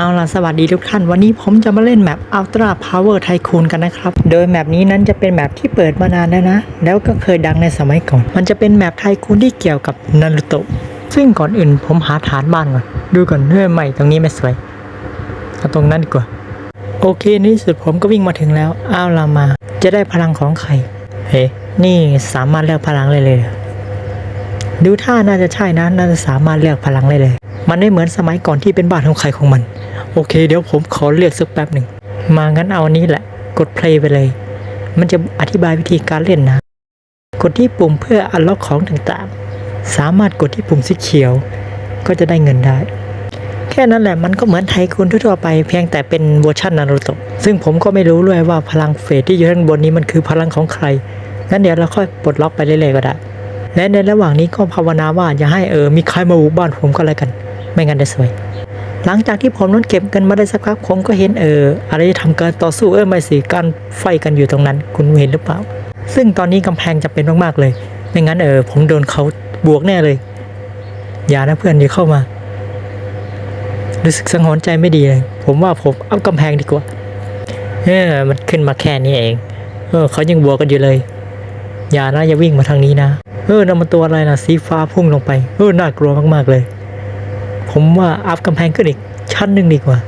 เอาล่ะสวัสดีทุกท่าน วันนี้ผมจะมาเล่นแมป Ultra Power Tycoon กันนะครับ โดยแมปนี้นั้นจะเป็นแมปที่เปิดมานานแล้วนะ แล้วก็เคยดังในสมัยก่อน มันจะเป็นแมปไทคูนที่เกี่ยวกับนารูโตะซึ่งก่อนอื่นผมหาฐานบ้านก่อน ดูก่อนเฮ้ยใหม่ตรงนี้ไม่สวยเอาตรงนั้นดีกว่า โอเคในที่สุดผมก็วิ่งมาถึงแล้ว เอาล่ะมา จะได้พลังของใครเฮ้นี่สามารถเลือกพลังเลยเลย ดูท่าน่าจะใช่นะน่าจะสามารถเลือกพลังได้เลย มันไม่เหมือนสมัยก่อนที่เป็นบ้านของใครของมัน โอเค เดี๋ยวผมขอเลือกสักแป๊บหนึ่ง มางั้นเอาอันนี้แหละ กดเพลย์ไปเลย มันจะอธิบายวิธีการเล่นนะ กดที่ปุ่มเพื่ออัลล็อกของต่างๆ สามารถกดที่ปุ่มสีเขียว ก็จะได้เงินได้ แค่นั้นแหละมันก็เหมือนไทคูนทั่วๆไปเพียงแต่เป็นเวอร์ชันนารูโตะซึ่งผมก็ไม่รู้ด้วยว่าพลังเฟสที่อยู่ด้านบนนี้มันคือพลังของใครงั้นเดี๋ยวเราค่อยปลดล็อกไปเรื่อยๆก็ได้ และในระหว่างนี้ก็ภาวนาว่าอย่าให้เออมีใครมาบุกบ้านผมก็แล้วกัน ไม่งั้นจะสวย หลังจากที่ผมนั้นเก็บเงินมาได้สักพักผมก็เห็นเอออะไรทำการต่อสู้เออไม่สิการไฟกันอยู่ตรงนั้น คุณเห็นหรือเปล่า ซึ่งตอนนี้กำแพงจะเป็นมากๆเลย ไม่งั้นเออผมโดนเขาบวกแน่เลย อย่านะเพื่อนอย่าเข้ามารู้สึกสังหรณ์ใจไม่ดีเลยผมว่าผมเอากำแพงดีกว่าเออมันขึ้นมาแค่นี้เอง เออเขายังบวกกันอยู่เลย อย่านะอย่าวิ่งมาทางนี้นะ เออนั่นมันตัวอะไรนะสีฟ้าพุ่งลงไป เออน่ากลัวมากๆเลย ผมว่าอัพกำแพงขึ้นอีกชั้นหนึ่งดีกว่า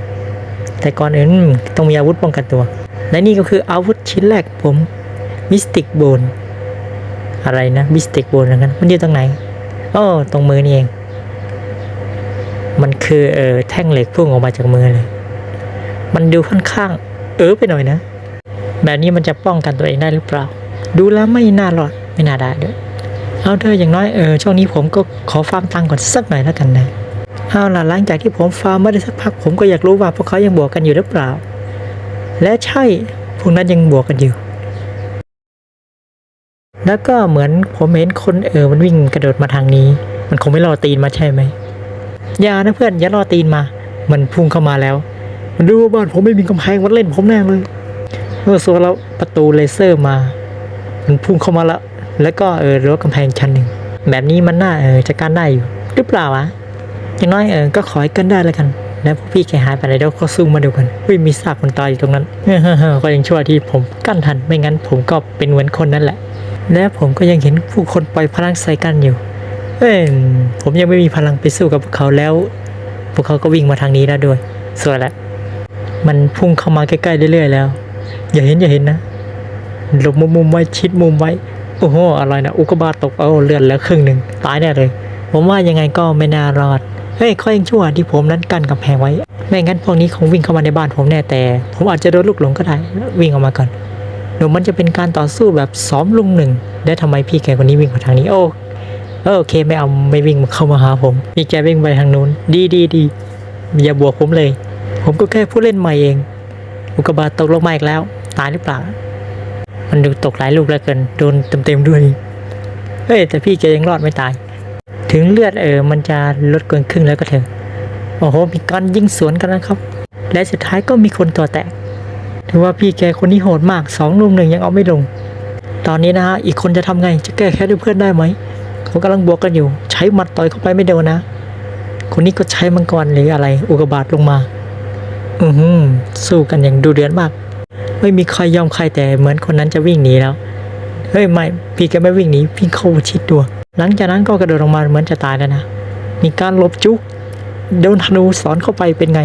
แต่ก่อนอื่นต้องมีอาวุธป้องกันตัว และนี่ก็คืออาวุธชิ้นแรกผมมิสติกโบนอะไรนะมิสติกโบนอะไรกันมันอยู่ตรงไหนอ๋อตรงมือนี่เอง มันคือเออแท่งเหล็กพุ่งออกมาจากมือเลย มันดูค่อนข้าง เออไปหน่อยนะ แบบนี้มันจะป้องกันตัวเองได้หรือเปล่า ดูแล้วไม่น่ารอดไม่น่าได้ด้วย เอาเธออย่างน้อยเออช่วงนี้ผมก็ขอฟาร์มตังค์ก่อนสักหน่อยแล้วกันนะเอาล่ะหลังจากที่ผมฟาร์มมาได้สักพัก ผมก็อยากรู้ว่าพวกเขายังบวกกันอยู่หรือเปล่า และใช่พวกนั้นยังบวกกันอยู่ แล้วก็เหมือนผมเห็นคนเออมันวิ่งกระโดดมาทางนี้ มันคงไม่รอตีนมาใช่ไหมอย่านะเพื่อนอย่ารอตีนมา มันพุ่งเข้ามาแล้ว มันดูว่าบ้านผมไม่มีกำแพงมันเล่นผมแน่เลยเมื่อส่วนแล้วประตูเลเซอร์มา มันพุ่งเข้ามาแล้ว แล้วก็เออรั้วกำแพงชั้นหนึ่งแบบนี้มันน่าเออจะการได้อยู่หรือเปล่าวะอย่างน้อยเออก็ขอให้เกันได้แล้วกัน แล้วพวกพี่แกหายไปไหนเดี๋ยวก็ซูมมาดูกันวิมีซากคนตายอยู่ตรงนั้นเฮ้อก็ยังชั่วที่ผมกั้นทันไม่งั้น ผมก็เป็นเหมือนคนนั่นแหละ และผมก็ยังเห็นผู้คนปล่อยพลังใส่กันอยู่เอ้ยผมยังไม่มีพลังไปสู้กับพวกเขาแล้ว พวกเขาก็วิ่งมาทางนี้แล้วด้วยสวยแล้วมันพุ่งเข้ามาใกล้ๆเรื่อยๆแล้ว อย่าเห็นอย่าเห็นนะหลบมุมมุมไว้ชิดมุมไว้ โอ้โหอะไรนะอุกกาบาตตกเอาเลือดแล้วครึ่งหนึ่งตายแน่เลย ผมว่ายังไงก็ไม่น่ารอดเฮ้ยข้อยังชั่วที่ผมนั้นกั้นกำแพงไว้ ไม่งั้นพวกนี้คงวิ่งเข้ามาในบ้านผมแน่แต่ ผมอาจจะโดนลูกหลงก็ได้วิ่งออกมาก่อนหนูมันจะเป็นการต่อสู้แบบสอมลุงหนึ่งแล้วทำไมพี่แกคนนี้วิ่งมาทางนี้โอ้เออโอเคไม่เอาไม่วิ่งเข้ามาหาผมพี่แกวิ่งไปทางนู้น ดีดีดีอย่าบวกผมเลย ผมก็แค่ผู้เล่นใหม่เอง อุกกาบาตตกลงมาอีกแล้ว ตายหรือเปล่า มันดูตกหลายลูกแล้วเกินโดนเต็มๆด้วย เฮ้ย แต่พี่แกยังรอดไม่ตาย ถึงเลือดเออมันจะลดเกินครึ่งแล้วก็เถอะ โอ้โห มีการยิงสวนกันนะครับ และสุดท้ายก็มีคนตัวแตก ถือว่าพี่แกคนนี้โหดมากสองลุมหนึ่งยังเอาไม่ลง ตอนนี้นะฮะ อีกคนจะทำไง จะแก้แค้นด้วยเพื่อนได้ไหม เขากำลังบวกกันอยู่ ใช้หมัดต่อยเข้าไปไม่โดนนะ คนนี้ก็ใช้มังกรหรืออะไร อุกบาตลงมา อือหือสู้กันอย่างดูเดือดมาก ไม่มีใครยอมใครแต่เหมือนคนนั้นจะวิ่งหนีแล้ว เฮ้ยไม่พี่แกไม่วิ่งหนีพี่เข้าชิดตัว หลังจากนั้นก็กระโดดลงมาเหมือนจะตายแล้วนะ มีการหลบจุกโดนธนูสอนเข้าไปเป็นไง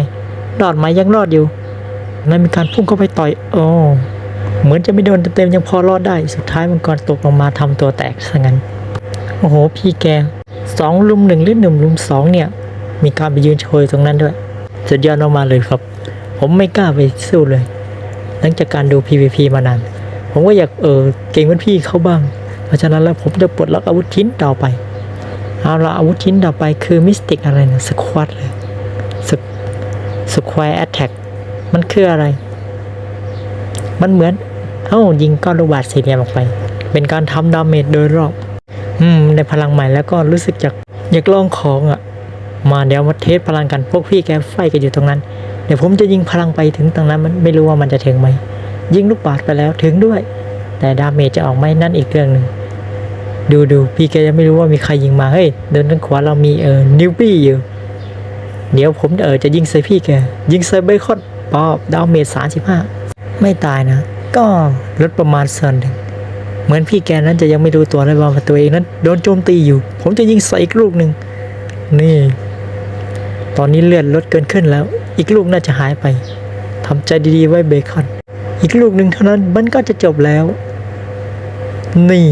รอดไหมยังรอดอยู่แล้วมีการพุ่งเข้าไปต่อยโอ้เหมือนจะไม่โดนเต็มๆยังพอรอดได้ สุดท้ายมังกรตกลงมาทำตัวแตกซะงั้น โอ้โห พี่แกสองลุมหนึ่งหรือหนึ่งลุมสองเนี่ย มีการไปยืนโชยตรงนั้นด้วยสุดยอดมากๆเลยครับ ผมไม่กล้าไปสู้เลย หลังจากการดู PVP มานาน ผมก็อยากเออเก่งเหมือนพี่เขาบ้าง เพราะฉะนั้นแล้วผมจะปลดล็อกอาวุธชิ้นต่อไปเอาละอาวุธชิ้นต่อไปคือมิสติกอะไรนะสควอตเลยสควอแอตแทกมันคืออะไร มันเหมือน เอ้ายิงก้อนลูกบาศสี่เหลี่ยมออกไป เป็นการทำดาเมจโดยรอบ อืมในพลังใหม่แล้วก็รู้สึกอยากอยากลองของอะ มาเดี๋ยวมาเทสพลังกันพวกพี่แกไฟกันอยู่ตรงนั้น เดี๋ยวผมจะยิงพลังไปถึงตรงนั้นมันไม่รู้ว่ามันจะถึงไหม ยิงลูกบาศก์ไปแล้วถึงด้วย แต่ดาเมจจะออกไหมนั่นอีกเรื่องหนึ่งดูดูพี่แกยังไม่รู้ว่ามีใครยิงมาเฮ้ยเดินทางขวาเรามีเออนิวบี้อยู่เดี๋ยวผมเออจะยิงใส่พี่แกยิงใส่เบคอนปอบดาวเมจสามสิบห้าไม่ตายนะ ก็ลดประมาณส่วนหนึ่งเหมือนพี่แกนั้นจะยังไม่รู้ตัวเลยว่าตัวเองนั้นโดนโจมตีอยู่ ผมจะยิงใส่อีกลูกหนึ่งนี่ ตอนนี้เลือดลดเกินขึ้นแล้ว อีกลูกน่าจะหายไปทำใจดีๆไว้เบคอน อีกลูกหนึ่งเท่านั้นมันก็จะจบแล้ว นี่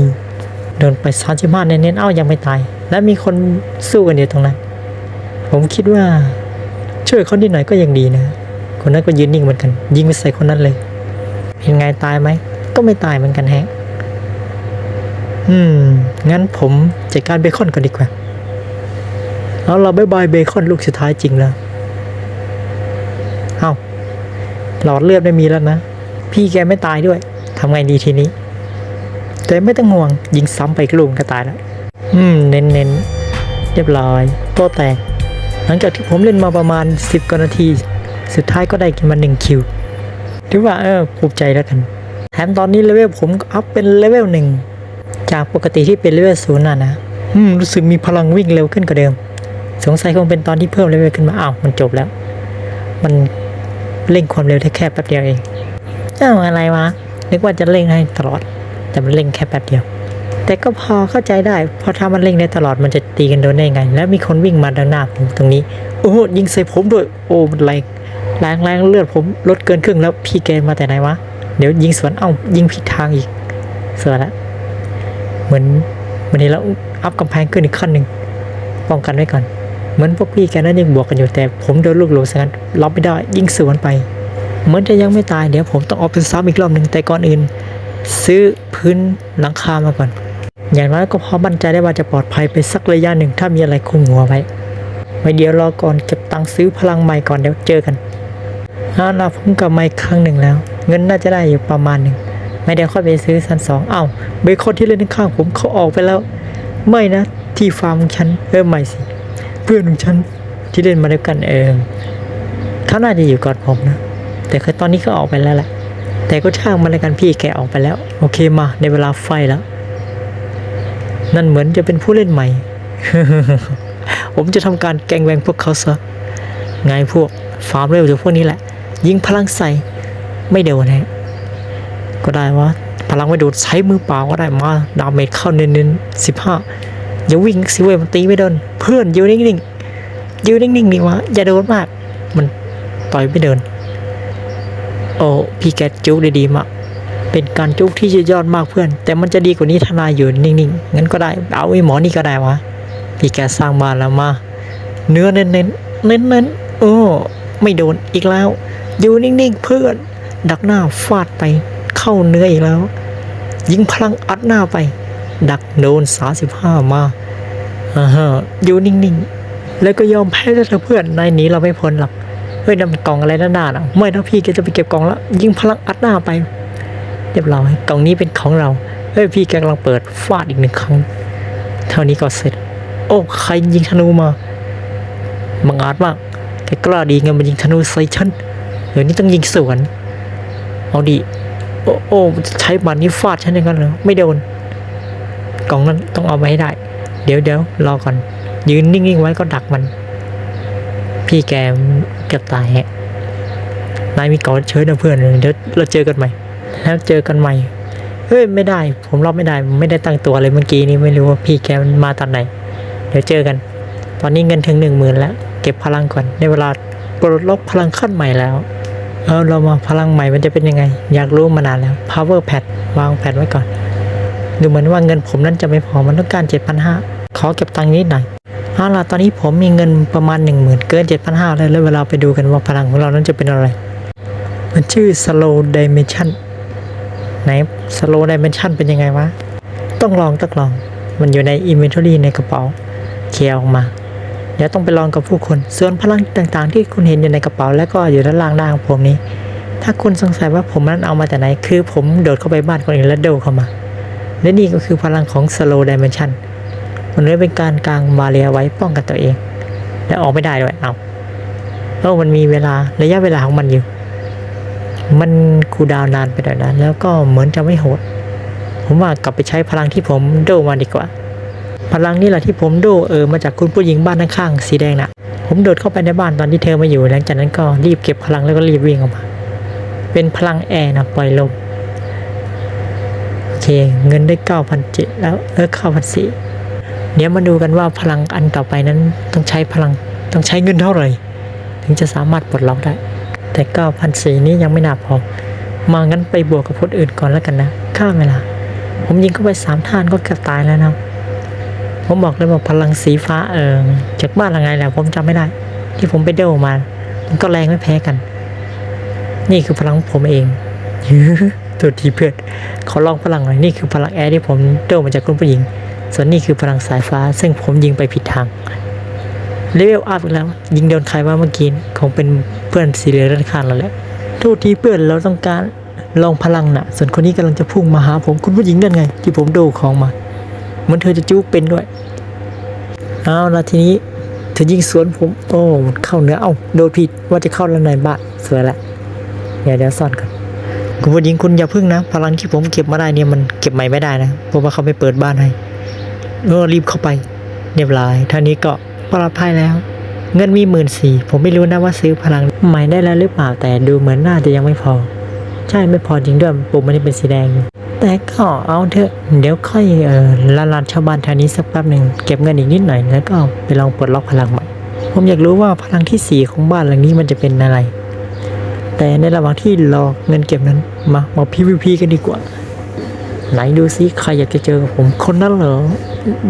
โดนไปสามสิบห้าเน้นๆเอ้ายังไม่ตาย และมีคนสู้กันอยู่ตรงนั้น ผมคิดว่า ช่วยเขานิดหน่อยก็ยังดีนะ คนนั้นก็ยืนนิ่งเหมือนกัน ยิงไปใส่คนนั้นเลยเป็นไงตายไหมก็ไม่ตายเหมือนกันแฮะ อืม งั้นผมจัดการเบคอนก่อนดีกว่าเอาเราบายบายเบคอนลูกสุดท้ายจริงแล้ว เอา หลอดเลือดไม่มีแล้วนะ พี่แกไม่ตายด้วยทำไงดีทีนี้ แต่ไม่ต้องห่วง ยิงซ้ำไปอีกลูกก็ตายแล้ว อืม เน้นเน้นเรียบร้อยโต้แตก หลังจากที่ผมเล่นมาประมาณ 10กว่านาที สุดท้ายก็ได้กันมาหนึ่งคิว ถือว่าเออภูมิใจแล้วกัน แถมตอนนี้เลเวลผมอัพเป็นเลเวลหนึ่ง จากปกติที่เป็นเลเวลศูนย์น่ะนะ อืม รู้สึกมีพลังวิ่งเร็วขึ้นกว่าเดิม สงสัยคงเป็นตอนที่เพิ่มเลเวลขึ้นมา อ้าว มันจบแล้ว มัน เร่งความเร็วได้แค่แป๊บเดียวเองเอ้าอะไรวะนึกว่าจะเร่งให้ตลอด แต่มันเร่งแค่แป๊บเดียว แต่ก็พอเข้าใจได้พราะถ้ามันเร่งได้ตลอดมันจะตีกันโดนได้ไง แล้วมีคนวิ่งมาด้านหน้าผมตรงนี้ โอ้ยิงใส่ผมด้วย โอ้มันแรงแรงแรงเลือดผมลดเกินครึ่งแล้วพี่แกมาแต่ไหนวะเดี๋ยวยิงสวนเอ้ายิงผิดทางอีกเสือละเหมือนวันนี้เราอัพกำแพงขึ้นอีกขั้นหนึ่งป้องกันไว้ก่อน เหมือนพวกพี่แกนั้นยังบวกกันอยู่แต่ผมโดนลูกหลงซะงั้นรับไม่ได้ยิ่งสวนไป เหมือนจะยังไม่ตายเดี๋ยวผมต้องเอาไปซ้ำอีกรอบหนึ่งแต่ก่อนอื่น ซื้อพื้นหลังคามาก่อน อย่างน้อยก็พอมั่นใจได้ว่าจะปลอดภัยไปสักระยะหนึ่งถ้ามีอะไรคุมหัวไว้ไว้เดี๋ยวรอก่อนเก็บตังค์ซื้อพลังใหม่ก่อนเดี๋ยวเจอกันเอาล่ะผมกลับมาอีกครั้งหนึ่งแล้ว เงินน่าจะได้อยู่ประมาณหนึ่งไม่ได้ค่อยไปซื้อซันสองอ้าวเบคอนที่เล่นข้างผมเขาออกไปแล้ว ไม่นะที่ฟาร์มของฉันเออไม่สิ เพื่อนของฉันที่เล่นมาด้วยกันเองเขาน่าจะอยู่ก่อนผมนะ แต่คือตอนนี้เขาออกไปแล้วแหละ แต่ก็ช่างมันเลยกันพี่แกออกไปแล้ว โอเคมาในเวลาไฟแล้ว นั่นเหมือนจะเป็นผู้เล่นใหม่ ผมจะทำการแกงแวงพวกเขาซะไงพวกฟาร์มเร็วจากพวกนี้แหละ ยิงพลังใส่ไม่เดียวนะ ก็ได้วะพลังไม่โดใช้มือเปล่าก็ได้มาดาเมจเข้าเน้นๆสิบห้า อย่าวิ่งสิเว้ยมันตีไม่โดน เพื่อนอยู่นิ่งๆยู่นิ่งๆนี่วะอย่าโดนมาก มันต่อยไม่เดิน โอ้พี่แกจุกได้ดีมากเป็นการจุกที่สุดยอดมากเพื่อน แต่มันจะดีกว่านี้ทนายอยู่นิ่งๆงั้นก็ได้เอาไอ้หมอนี่ก็ได้วะพี่แกสร้างบ้านแล้วมา เนื้อเน้นๆเน้นๆโอ้ไม่โดนอีกแล้ว อยู่นิ่งๆเพื่อน ดักหน้าฟาดไปเข้าเนื้ออีกแล้ว ยิงพลังอัดหน้าไป ดักโดนสาสิบห้ามาอ่าฮะอยู่นิ่งๆ แล้วก็ยอมแพ้แล้วเถอเพื่อนในนี้เราไม่พ้นหรอกเฮ้ยนั่นมันกล่องอะไรด้านหน้าน่ะไม่นะพี่แกจะไปเก็บกล่องแล้วยิงพลังอัดหน้าไป เรียบร้อยกล่องนี้เป็นของเราเฮ้ยพี่แกกำลังเปิดฟาดอีกหนึ่งครั้ง เท่านี้ก็เสร็จ โอ้ใครยิงธนูมาบังอาจมากแกกล้าดีไงมายิงธนูใส่ฉันเดี๋ยวนี้ต้องยิงสวนเอาดิโอ้โอ้ใช้บันนี้ฟาดฉันอย่างนั้นเหรอไม่โดน กล่องนั้นต้องเอาไว้ให้ได้ เดี๋ยวเดี๋ยวรอก่อน ยืนนิ่งๆไว้ก็ดักมัน พี่แกเกือบตายแฮะนายมีเกาเชิญนะเพื่อนเดี๋ยวเราเจอกันใหม่ แล้วเจอกันใหม่เฮ้ยไม่ได้ ผมรับไม่ได้ไม่ได้ตั้งตัวเลยเมื่อกี้นี้ไม่รู้ว่าพี่แกมันมาตอนไหน เดี๋ยวเจอกัน ตอนนี้เงินถึงหนึ่งหมื่นแล้ว เก็บพลังก่อนในเวลาปลดล็อกพลังขั้นใหม่แล้วเอาเรามาพลังใหม่มันจะเป็นยังไง อยากรู้มานานแล้ว power pad วางแพดไว้ก่อน ดูเหมือนว่าเงินผมนั้นจะไม่พอมันต้องการ 7,500 ขอเก็บตังค์นิดหน่อยเอาล่ะตอนนี้ผมมีเงินประมาณ 10,000 เกิน 7,500เลยแล้วเวลาไปดูกันว่าพลังของเรานั้นจะเป็นอะไร มันชื่อ slow dimension ไหน slow dimension เป็นยังไงวะ ต้องลองต้องลอง มันอยู่ใน inventory ในกระเป๋าเคลียร์ออกมา เดี๋ยวต้องไปลองกับผู้คน ส่วนพลังต่างๆ ที่คุณเห็นอยู่ในกระเป๋า และก็อยู่ด้านล่างหน้านของผมนี้ ถ้าคุณสงสัยว่าผมนั้นเอามาจากไหน คือผมโดดเข้าไปบ้านคนอื่นแล้วโดดเข้ามา และนี่ก็คือพลังของ slow dimension มันเลยเป็นการกลางบาเรียไว้ป้องกันตัวเอง และออกไม่ได้ด้วยเอาเพราะมันมีเวลาระยะเวลาของมันอยู่ มันคูดาวนานไปหน่อยนะแล้วก็เหมือนจะไม่โหด ผมว่ากลับไปใช้พลังที่ผมโดมาดีกว่า พลังนี่แหละที่ผมโดเออมาจากคุณผู้หญิงบ้านข้างๆสีแดงน่ะ ผมโดดเข้าไปในบ้านตอนที่เธอมาอยู่หลังจากนั้นก็รีบเก็บพลังแล้วก็รีบวิ่งออกมา เป็นพลังแอร์นะปล่อยลม เค เงินได้เก้าพันเจ็ดแล้วเออเก้าพันสี่เดี๋ยวมาดูกันว่าพลังอันต่อไปนั้นต้องใช้พลังต้องใช้เงินเท่าไหร่ ถึงจะสามารถปลดล็อกได้ แต่เก้าพันสี่นี้ยังไม่น่าพอ มางั้นไปบวกกับคนอื่นก่อนแล้วกันนะข้ามเวลา ผมยิงเข้าไปสามท่านก็เกือบตายแล้วนะผมบอกเลยว่าพลังสีฟ้าเออจากบ้านอะไรแหละผมจำไม่ได้ ที่ผมไปเดามา มันก็แรงไม่แพ้กัน นี่คือพลังผมเอง ตัวทีเพื่อนเขาลองพลังหน่อยนี่คือพลังแอร์ที่ผมเดามาจากคุณผู้หญิง ส่วนนี่คือพลังสายฟ้า ซึ่งผมยิงไปผิดทางเลเวลอัพอีกแล้ว ยิงโดนใครว่าเมื่อกี้คงเป็นเพื่อนสีเหลืองด้านข้างเราแหละโทษทีเพื่อนเราต้องการลองพลังน่ะ ส่วนคนนี้กำลังจะพุ่งมาหาผมคุณผู้หญิงนั่นไง ที่ผมโดของมาเหมือนเธอจะจุกเป็นด้วยเอาละทีนี้เธอยิงสวนผม โอ้เข้าเนื้อเอ้าโดนผิดว่าจะเข้าแล้วในบ้านสวยละเดี๋ยวเดี๋ยวซ่อนก่อน คุณผู้หญิงคุณอย่าพึ่งนะ พลังที่ผมเก็บมาได้เนี่ยมันเก็บใหม่ไม่ได้นะเพราะว่าเขาไม่เปิดบ้านให้เออรีบเข้าไปเรียบร้อยท่านี้ก็ปลอดภัยแล้ว เงินมีหมื่นสี่ผมไม่รู้นะว่าซื้อพลังใหม่ได้แล้วหรือเปล่าแต่ดูเหมือนน่าจะยังไม่พอ ใช่ไม่พอจริงด้วยปุ่มมันเป็นสีแดง แต่ก็เอาเถอะเดี๋ยวค่อยเออละลานชาวบ้านแถวนี้สักแป๊บหนึ่งเก็บเงินอีกนิดหน่อยแล้วก็ไปลองปลดล็อกพลังใหม่ ผมอยากรู้ว่าพลังที่สี่ของบ้านหลังนี้มันจะเป็นอะไร แต่ในระหว่างที่รอเงินเก็บนั้น มามา PVP กันดีกว่า ไหนดูซิใครอยากจะเจอกับผมคนนั้นเหรอ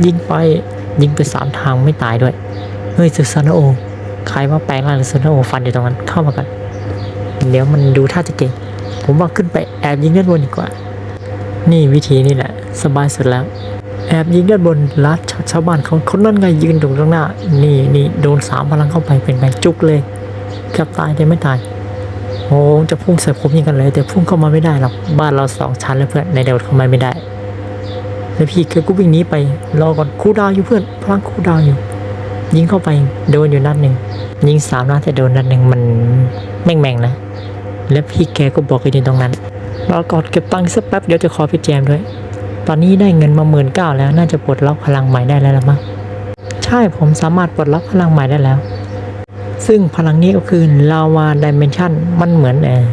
ยิงไปยิงไปสามทางไม่ตายด้วย เฮ้ยซูซานโอ ใครว่าแปลงร่างหรือซูซานโอฟันอยู่ตรงนั้นเข้ามากัน เดี๋ยวมันดูท่าจะเก่ง ผมว่าขึ้นไปแอบยิงด้านบนดีกว่า นี่วิธีนี่แหละ สบายสุดแล้ว แอบยิงด้านบนลัดชาวบ้านเขาคนนั้นไงยืนตรงข้างหน้า นี่นี่โดนสามพลังเข้าไปเป็นไงจุกเลยกือบตายแต่ไม่ตาย โอ้จะพุ่งใส่ผมยังกันเลยแต่พุ่งเข้ามาไม่ได้หรอกบ้านเราสองชั้นแล้วเพื่อนในเดวเข้ามาไม่ได้แล้วพี่ก็วิ่งหนีไปรอก่อนคูลดาวอยู่เพื่อนพลังคูลดาวอยู่ ยิงเข้าไปโดนอยู่นัดหนึ่งยิงสามนัดแต่โดนนัดหนึ่งมันแม่งแม่งนะ แล้วพี่แกก็บอกกันอยู่ตรงนั้นรอก่อนเก็บตังค์สักแป๊บเดี๋ยวจะขอพี่แจมด้วย ตอนนี้ได้เงินมาหมื่นเก้าแล้วน่าจะปลดล็อกพลังใหม่ได้แล้วละมั้งใช่ผมสามารถปลดล็อกพลังใหม่ได้แล้ว ซึ่งพลังนี้ก็คือลาวาดิเมนชันมันเหมือนเออ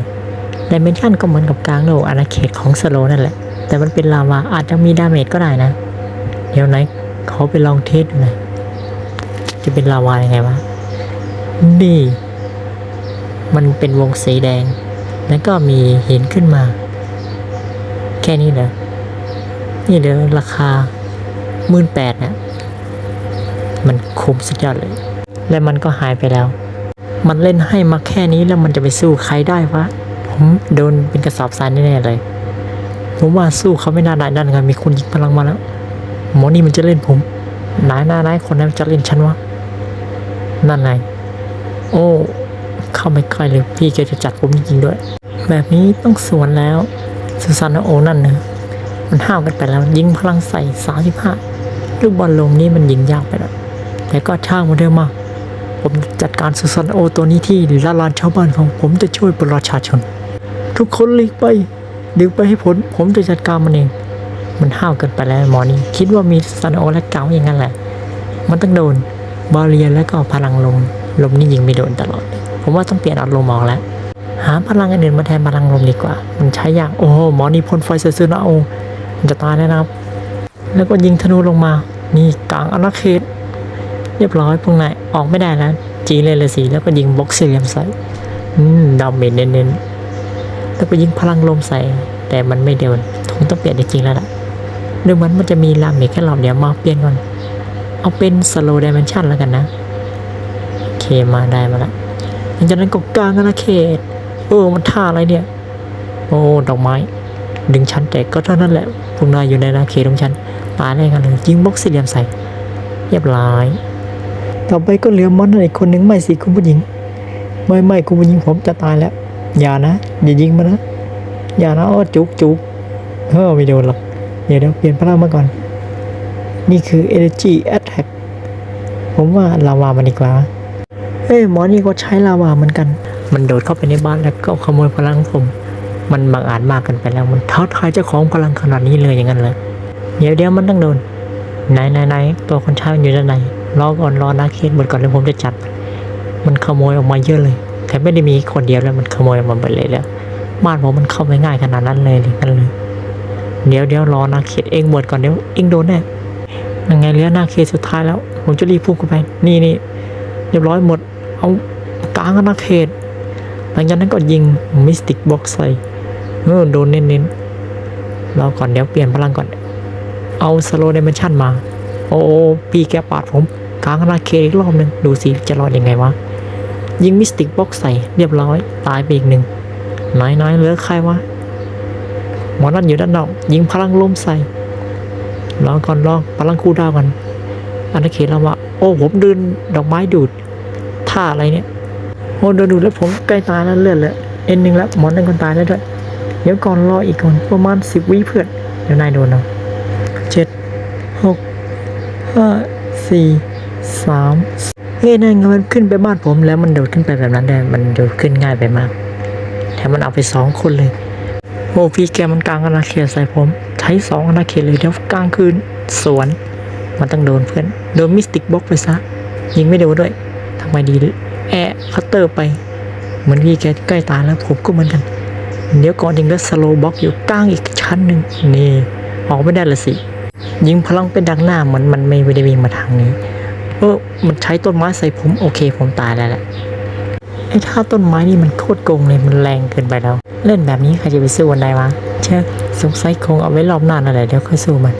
ดิเมนชันก็เหมือนกับกลางโลกอาณาเขตของสโลนั่นแหละ แต่มันเป็นลาวาอาจจะมีดาเมจก็ได้นะ เดี๋ยวไหนเขาไปลองเทสดูหน่อยจะเป็นลาวายังไงวะ นี่ มันเป็นวงสีแดง แล้วก็มีหินขึ้นมา แค่นี้เหรอนี่เดี๋ยวราคาหมื่นแปดนะมันคุ้มสุดยอดเลย และมันก็หายไปแล้ว มันเล่นให้มาแค่นี้แล้วมันจะไปสู้ใครได้วะผมโดนเป็นกระสอบทรายแน่ๆเลย ผมว่าสู้เขาไม่น่าได้นั่นไงมีคนยิงพลังมาแล้ว หมอนี่มันจะเล่นผมนายนายนายคนนั้นจะเล่นฉันวะนั่นไงโอ้เข้าไม่ใกล้เลยพี่แกจะจัดผมจริงๆด้วย แบบนี้ต้องสวนแล้วซูซานโอนั่นเนอะมันห้าวกันไปแล้ว ยิงพลังใส่สาสิบห้าลูกบอลลมนี่มันยิงยากไปแล้วแต่ก็ช่างมันเถอะมา ผมจัดการซูซานโอตัวนี้ที่ละลานชาวบ้านของผมจะช่วยประชาชน ทุกคนหลีกไปดึงไปให้พ้นผมจะจัดการมันเอง มันห้าวเกินไปแล้วหมอนี่คิดว่ามีซูซานโอและเก๋าอย่างนั้นแหละ มันต้องโดนบาเรียนแล้วก็พลังลมลมนี่ยิงไม่โดนตลอด ผมว่าต้องเปลี่ยนอารมณ์ออกแล้วหาพลังอื่นมาแทนพลังลมดีกว่า มันใช้ยาก โอ้โหหมอนี่พ่นไฟเสื้อนะโอมันจะตายแล้วนะครับ แล้วก็ยิงธนูลงมา นี่กลางอาณาเขต เรียบร้อยพวกนายออกไม่ได้แล้วจีเลยเลยสิแล้วก็ยิงบล็อกสี่เหลี่ยมใส่อืมดาเมจเน้นๆแล้วก็ยิงพลังลมใส่ แต่มันไม่โดนคงต้องเปลี่ยนจริงๆแล้วล่ะดูเหมือนมันจะมีลาเมจแค่รอบเดียวมาเปลี่ยนก่อน เอาเป็นสโลว์ดิเมนชันแล้วกันนะโอเคมาได้มาละหลังจากนั้นก็กลางอาณาเขตโอ้มันท่าอะไรเนี่ย โอ้ดอกไม้ ดึงชั้นแตกก็เท่านั้นแหละพวกนายอยู่ในอาณาเขตของฉันปาได้กันเลยยิงบล็อกสี่เหลี่ยมใส่ เรียบร้อย ต่อไปก็เหลือมอนอีกคนหนึ่งไม่สิคุณผู้หญิง ไม่ไม่คุณผู้หญิงผมจะตายแล้ว อย่านะอย่ายิงมานนะอย่านะอ้อจุกจุกเฮ้อไม่โดนหรอกเดี๋ยวเดี๋ยวเปลี่ยนพลังมาก่อน นี่คือ energy attack ผมว่าลาวามันดีกว่า เอ้ยหมอนี่ก็ใช้ลาวาเหมือนกัน มันโดดเข้าไปในบ้านแล้วก็ขโมยพลังผม มันบังอาจมากกันไปแล้วมันท้าทายเจ้าของพลังขนาดนี้เลยอย่างนั้นเลย เดี๋ยวเดี๋ยวมันต้องโดนไหนไหนไหนตัวคนใช้อยู่ด้านไหน รอก่อนรอนาเคสหมดก่อนแล้วผมจะจัด มันขโมยออกมาเยอะเลย แต่ไม่ได้มีคนเดียวแล้วมันขโมยออกมาหมดเลยแล้วบ้านผมมันเข้าไม่ง่ายขนาดนั้นเลยหรือกันเลย เดี๋ยวเดี๋ยวรอนาเขตเองหมดก่อนเดี๋ยวเองโดนแน่ยังไงเหลือนาเขตสุดท้ายแล้ว ผมจะรีบพุ่งเข้าไป นี่นี่เรียบร้อยหมด เอากลางอาณาเขตหลังจากนั้นก็ยิงมิสติกบ็อกใส่เออโดนเน้นๆรอก่อนเดี๋ยวเปลี่ยนพลังก่อน เอาสโล w ดเมนชั่นมา โอ้พี่แกปาดผม กลางอาเขตอีกรอบหนึ่งดูสิจะรอดยังไงวะ ยิงมิสติกบ็อกใส่เรียบร้อย ตายไปอีกหนึ่งน้อยๆเหลือใครวะหมอนั่นอยู่ด้านนอก ยิงพลังลมใส่รองก่อนรองพลังคูลดาวน์กันอาณาเขตเราว่า โอ้ผมเดินดอกไม้ดูดท่าอะไรเนี่ยโอ้โดนดูดแล้วผมใกล้ตายแล้วเลือดเลยเอ็นหนึ่งแล้วหมอนหนึ่งคนตายแล้วด้วยเดี๋ยวก่อนรออีกก่อนประมาณสิบวิเพื่อนเดี๋ยวนายโดนเอาเจ็ดหกห้าสี่ สามเฮ้ยนั่นมันขึ้นไปบ้านผมแล้วมันโดดขึ้นไปแบบนั้นได้มันโดดขึ้นง่ายไปมากแถมมันเอาไปสองคนเลยโอพี่แกมันกลางอาณาเขตใส่ผม ใช้สองอาณาเขตเลยเดี๋ยวกลางคืนสวน มันต้องโดนเพื่อน โดนมิสติกบล็อกไปซะ ยิงไม่โดนด้วยทำไมดีแอะคัตเตอร์ไป เหมือนพี่แกใกล้ตายแล้วผมก็เหมือนกัน เดี๋ยวก่อนยิงแล้วสโลบ็อกอยู่กลางอีกชั้นหนึ่งนี่ออกไม่ได้ละสิ ยิงพลังเป็นดักหน้าเหมือนมันไม่ได้วิ่งมาทางนี้ เออ มันใช้ต้นไม้ใส่ผม โอเค ผมตายแล้วแหละไอ้ท่าต้นไม้นี่มันโคตรโกงเลย มันแรงเกินไปแล้ว เล่นแบบนี้ใครจะไปสู้วันใดวะ เชื่อสงสัยคงเอาไว้รอบหน้านั่นแหละเดี๋ยวค่อยสู้มัน